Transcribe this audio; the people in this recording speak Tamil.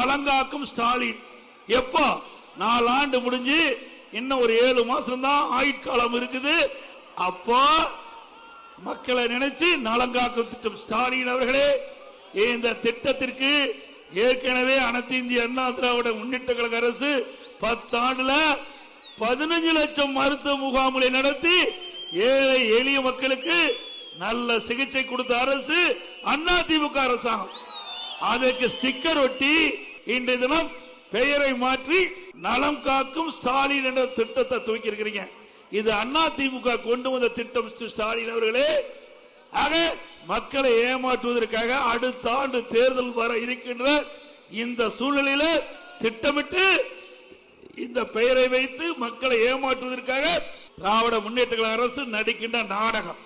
நலங்காக்கும் ஸ்டாலின். எப்போ? நாலு ஆண்டு முடிஞ்சு இன்னும் ஒரு ஏழு மாசம் தான் ஆயுட்காலம் இருக்குது. அப்போ மக்களை நினைச்சு நலங்காக்கும் திட்டம் ஸ்டாலின் அவர்களே. இந்த திட்டத்திற்கு ஏற்கனவே அனைத்து இந்திய அண்ணா திராவிட முன்னேற்ற கழக அரசு பத்தாண்டுல பதினஞ்சு லட்சம் மருத்துவ முகாம்களை நடத்தி ஏழை எளிய மக்களுக்கு நல்ல சிகிச்சை கொடுத்த அரசு அண்ணா திமுக அரசாங்கம். அதற்கு ஸ்டிக்கர் ஒட்டி இன்று தினம் பெயரை மாற்றி நலம் காக்கும் ஸ்டாலின் என்ற திட்டத்தை துவக்கி இருக்கிறீங்க இது அண்ணா திமுக கொண்டு வந்த திட்டம் ஸ்டாலின் அவர்களே. ஆக மக்களை ஏமாற்றுவதற்காக அடுத்த ஆண்டு தேர்தல் வர இருக்கின்ற இந்த சூழ்நிலையில திட்டமிட்டு இந்த பெயரை வைத்து மக்களை ஏமாற்றுவதற்காக திராவிட முன்னேற்ற அரசு நடிக்கின்ற நாடகம்.